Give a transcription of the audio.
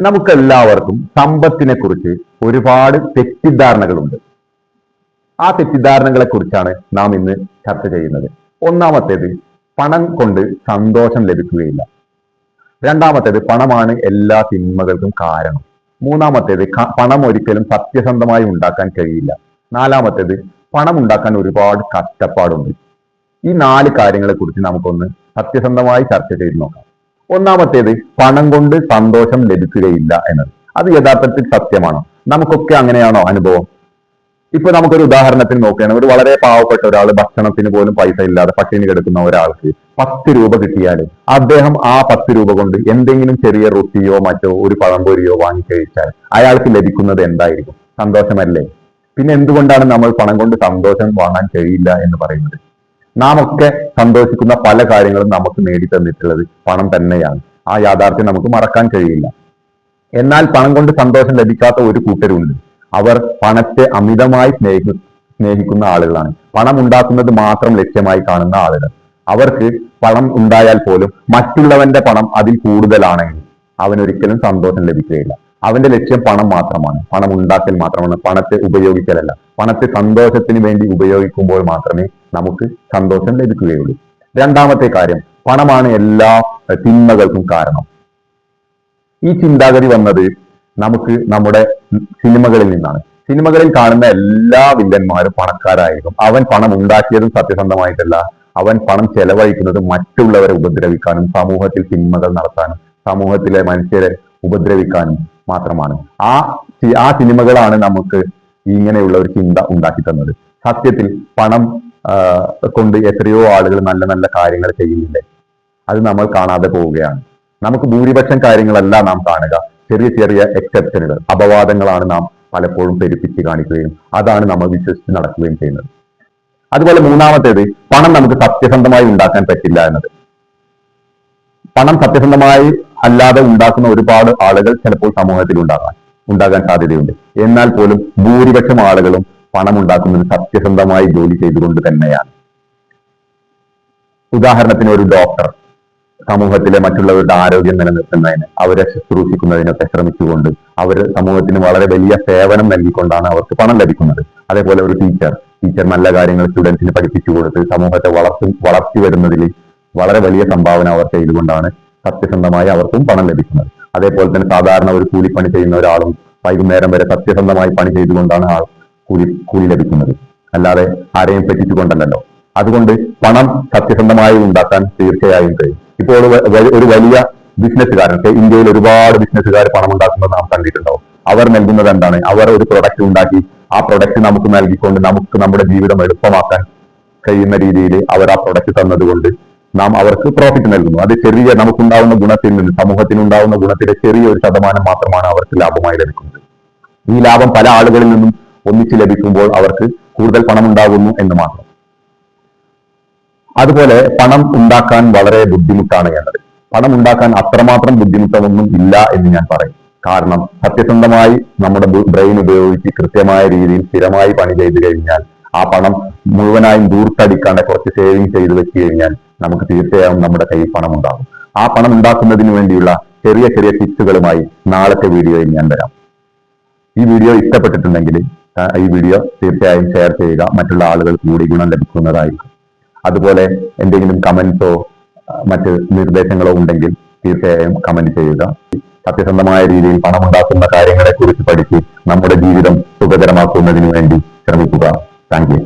നമുക്കെല്ലാവർക്കും സമ്പത്തിനെ കുറിച്ച് ഒരുപാട് തെറ്റിദ്ധാരണകളുണ്ട്. ആ തെറ്റിദ്ധാരണകളെ കുറിച്ചാണ് നാം ഇന്ന് ചർച്ച ചെയ്യുന്നത്. ഒന്നാമത്തേത് പണം കൊണ്ട് സന്തോഷം ലഭിക്കുകയില്ല. രണ്ടാമത്തേത് പണമാണ് എല്ലാ തിന്മകൾക്കും കാരണം. മൂന്നാമത്തേത് പണം ഒരിക്കലും സത്യസന്ധമായി ഉണ്ടാക്കാൻ കഴിയില്ല. നാലാമത്തേത് പണം ഉണ്ടാക്കാൻ ഒരുപാട് കഷ്ടപ്പാടുണ്ട്. ഈ നാല് കാര്യങ്ങളെ കുറിച്ച് നമുക്കൊന്ന് സത്യസന്ധമായി ചർച്ച ചെയ്ത് നോക്കാം. ഒന്നാമത്തേത് പണം കൊണ്ട് സന്തോഷം ലഭിക്കുകയില്ല എന്നത്. അത് യഥാർത്ഥത്തിൽ സത്യമാണ്. നമുക്കൊക്കെ അങ്ങനെയാണോ അനുഭവം? ഇപ്പൊ നമുക്കൊരു ഉദാഹരണത്തിന് നോക്കുകയാണെങ്കിൽ ഒരു വളരെ പാവപ്പെട്ട ഒരാൾ ഭക്ഷണത്തിന് പോലും പൈസ ഇല്ലാതെ പട്ടിണി കിടക്കുന്ന ഒരാൾക്ക് പത്ത് രൂപ കിട്ടിയാൽ അദ്ദേഹം ആ പത്ത് രൂപ കൊണ്ട് എന്തെങ്കിലും ചെറിയ റൊട്ടിയോ മറ്റോ ഒരു പഴംപൊരിയോ വാങ്ങി കഴിച്ചാൽ അയാൾക്ക് ലഭിക്കുന്നത് എന്തായിരിക്കും? സന്തോഷമല്ലേ? പിന്നെ എന്തുകൊണ്ടാണ് നമ്മൾ പണം കൊണ്ട് സന്തോഷം വാങ്ങാൻ കഴിയില്ല എന്ന് പറയുന്നത്? നാം ഒക്കെ സന്തോഷിക്കുന്ന പല കാര്യങ്ങളും നമുക്ക് നേടി നേടിത്തന്നിട്ടുള്ളത് പണം തന്നെയാണ്. ആ യാഥാർത്ഥ്യം നമുക്ക് മറക്കാൻ കഴിയില്ല. എന്നാൽ പണം കൊണ്ട് സന്തോഷം ലഭിക്കാത്ത ഒരു കൂട്ടരുണ്ട്. അവർ പണത്തെ അമിതമായി സ്നേഹി സ്നേഹിക്കുന്ന ആളുകളാണ്. പണം ഉണ്ടാക്കുന്നത് മാത്രം ലക്ഷ്യമായി കാണുന്ന ആളുകൾ. അവർക്ക് പണം ഉണ്ടായാൽ പോലും മറ്റുള്ളവന്റെ പണം അതിൽ കൂടുതലാണെങ്കിൽ അവനൊരിക്കലും സന്തോഷം ലഭിക്കുകയില്ല. അവന്റെ ലക്ഷ്യം പണം മാത്രമാണ്. പണം ഉണ്ടാക്കൽ മാത്രമാണ്. പണത്തെ ഉപയോഗിക്കലല്ല. പണത്തെ സന്തോഷത്തിന് വേണ്ടി ഉപയോഗിക്കുമ്പോൾ മാത്രമേ നമുക്ക് സന്തോഷം ലഭിക്കുകയുള്ളൂ. രണ്ടാമത്തെ കാര്യം പണമാണ് എല്ലാ തിന്മകൾക്കും കാരണം. ഈ ചിന്താഗതി വന്നത് നമുക്ക് നമ്മുടെ സിനിമകളിൽ നിന്നാണ്. സിനിമകളിൽ കാണുന്ന എല്ലാ വില്ലന്മാരും പണക്കാരായിരിക്കും. അവൻ പണം ഉണ്ടാക്കിയതും സത്യസന്ധമായിട്ടല്ല. അവൻ പണം ചെലവഴിക്കുന്നത് മറ്റുള്ളവരെ ഉപദ്രവിക്കാനും സമൂഹത്തിൽ തിന്മകൾ നടത്താനും സമൂഹത്തിലെ മനുഷ്യരെ ഉപദ്രവിക്കാനും മാത്രമാണ്. ആ ആ സിനിമകളാണ് നമുക്ക് ഇങ്ങനെയുള്ള ഒരു ചിന്ത ഉണ്ടാക്കി തന്നത്. സത്യത്തിൽ പണം കൊണ്ട് എത്രയോ ആളുകൾ നല്ല നല്ല കാര്യങ്ങൾ ചെയ്യുന്നില്ലേ അത് നമ്മൾ കാണാതെ പോവുകയാണ്. നമുക്ക് ഭൂരിപക്ഷം കാര്യങ്ങളല്ല നാം കാണുക. ചെറിയ ചെറിയ എക്സെപ്ഷനുകൾ അപവാദങ്ങളാണ് നാം പലപ്പോഴും പെരുപ്പിച്ച് കാണിക്കുകയും അതാണ് നമ്മൾ വിശ്വസിച്ച് നടക്കുകയും ചെയ്യുന്നത്. അതുപോലെ മൂന്നാമത്തേത് പണം നമുക്ക് സത്യസന്ധമായി ഉണ്ടാക്കാൻ പറ്റില്ല എന്നത്. പണം സത്യസന്ധമായി അല്ലാതെ ഉണ്ടാക്കുന്ന ഒരുപാട് ആളുകൾ ചിലപ്പോൾ സമൂഹത്തിൽ ഉണ്ടാകാൻ ഉണ്ടാകാൻ സാധ്യതയുണ്ട്. എന്നാൽ പോലും ഭൂരിപക്ഷം ആളുകളും പണം ഉണ്ടാക്കുന്നത് സത്യസന്ധമായി ജോലി ചെയ്തുകൊണ്ട് തന്നെയാണ്. ഉദാഹരണത്തിന് ഒരു ഡോക്ടർ സമൂഹത്തിലെ മറ്റുള്ളവരുടെ ആരോഗ്യം നിലനിർത്തുന്നതിന് അവരെ ശുശ്രൂഷിക്കുന്നതിനൊക്കെ ശ്രമിച്ചുകൊണ്ട് അവർ സമൂഹത്തിന് വളരെ വലിയ സേവനം നൽകിക്കൊണ്ടാണ് അവർക്ക് പണം ലഭിക്കുന്നത്. അതേപോലെ ഒരു ടീച്ചർ ടീച്ചർ നല്ല കാര്യങ്ങൾ സ്റ്റുഡൻസിന് പഠിപ്പിച്ചു കൊടുത്ത് സമൂഹത്തെ വളർത്തി വളർത്തി വരുന്നതിൽ വളരെ വലിയ സംഭാവന അവർ ചെയ്തുകൊണ്ടാണ് സത്യസന്ധമായി അവർക്കും പണം ലഭിക്കുന്നത്. അതേപോലെ തന്നെ സാധാരണ ഒരു കൂലിപ്പണി ചെയ്യുന്ന ഒരാളും വൈകുന്നേരം വരെ സത്യസന്ധമായി പണി ചെയ്തുകൊണ്ടാണ് ആൾ കൂലി കൂലി ലഭിക്കുന്നത്. അല്ലാതെ ആരെയും പറ്റിച്ചുകൊണ്ടല്ലോ അതുകൊണ്ട് പണം സത്യസന്ധമായി ഉണ്ടാക്കാൻ തീർച്ചയായും കഴിയും. ഇപ്പോൾ ഒരു വലിയ ബിസിനസ്സുകാരൻ ഇന്ത്യയിൽ ഒരുപാട് ബിസിനസ്സുകാർ പണം ഉണ്ടാക്കുന്നത് നാം കണ്ടിട്ടുണ്ടാവും. അവർ നൽകുന്നത് എന്താണ്? അവർ ഒരു പ്രൊഡക്റ്റ് ഉണ്ടാക്കി ആ പ്രൊഡക്റ്റ് നമുക്ക് നൽകിക്കൊണ്ട് നമുക്ക് നമ്മുടെ ജീവിതം എളുപ്പമാക്കാൻ കഴിയുന്ന രീതിയിൽ അവർ ആ പ്രൊഡക്റ്റ് തന്നതുകൊണ്ട് നാം അവർക്ക് പ്രോഫിറ്റ് നൽകുന്നു. അത് ചെറിയ നമുക്കുണ്ടാവുന്ന ഗുണത്തിൽ നിന്ന് സമൂഹത്തിനുണ്ടാവുന്ന ഗുണത്തിന്റെ ചെറിയ ഒരു ശതമാനം മാത്രമാണ് അവർക്ക് ലാഭമായി ലഭിക്കുന്നത്. ഈ ലാഭം പല ആളുകളിൽ നിന്നും ഒന്നിച്ച് ലഭിക്കുമ്പോൾ അവർക്ക് കൂടുതൽ പണം ഉണ്ടാകുന്നു എന്ന് മാത്രം. അതുപോലെ പണം ഉണ്ടാക്കാൻ വളരെ ബുദ്ധിമുട്ടാണ് എന്നത് പണം ഉണ്ടാക്കാൻ അത്രമാത്രം ബുദ്ധിമുട്ടൊന്നും ഇല്ല എന്ന് ഞാൻ പറയും. കാരണം സത്യസന്ധമായി നമ്മുടെ ബ്രെയിൻ ഉപയോഗിച്ച് കൃത്യമായ രീതിയിൽ സ്ഥിരമായി പണി ചെയ്തു കഴിഞ്ഞാൽ ആ പണം മുഴുവനായും ദൂർത്തടിക്കാണ്ട് കുറച്ച് സേവിങ് ചെയ്ത് വെച്ച് കഴിഞ്ഞാൽ നമുക്ക് തീർച്ചയായും നമ്മുടെ കയ്യിൽ പണം ഉണ്ടാകും. ആ പണം ഉണ്ടാക്കുന്നതിന് വേണ്ടിയുള്ള ചെറിയ ചെറിയ ടിപ്സുകളുമായി നാളത്തെ വീഡിയോയിൽ ഞാൻ വരാം. ഈ വീഡിയോ ഇഷ്ടപ്പെട്ടിട്ടുണ്ടെങ്കിൽ ഈ വീഡിയോ തീർച്ചയായും ഷെയർ ചെയ്യുക. മറ്റുള്ള ആളുകൾ കൂടി ഗുണം ലഭിക്കുന്നതായിരിക്കും. അതുപോലെ എന്തെങ്കിലും കമന്റ്സോ മറ്റ് നിർദ്ദേശങ്ങളോ ഉണ്ടെങ്കിൽ തീർച്ചയായും കമന്റ് ചെയ്യുക. സത്യസന്ധമായ രീതിയിൽ പണം ഉണ്ടാക്കുന്ന കാര്യങ്ങളെ കുറിച്ച് പഠിച്ച് നമ്മുടെ ജീവിതം സുഖകരമാക്കുന്നതിന് വേണ്ടി ശ്രമിക്കുക. താങ്ക്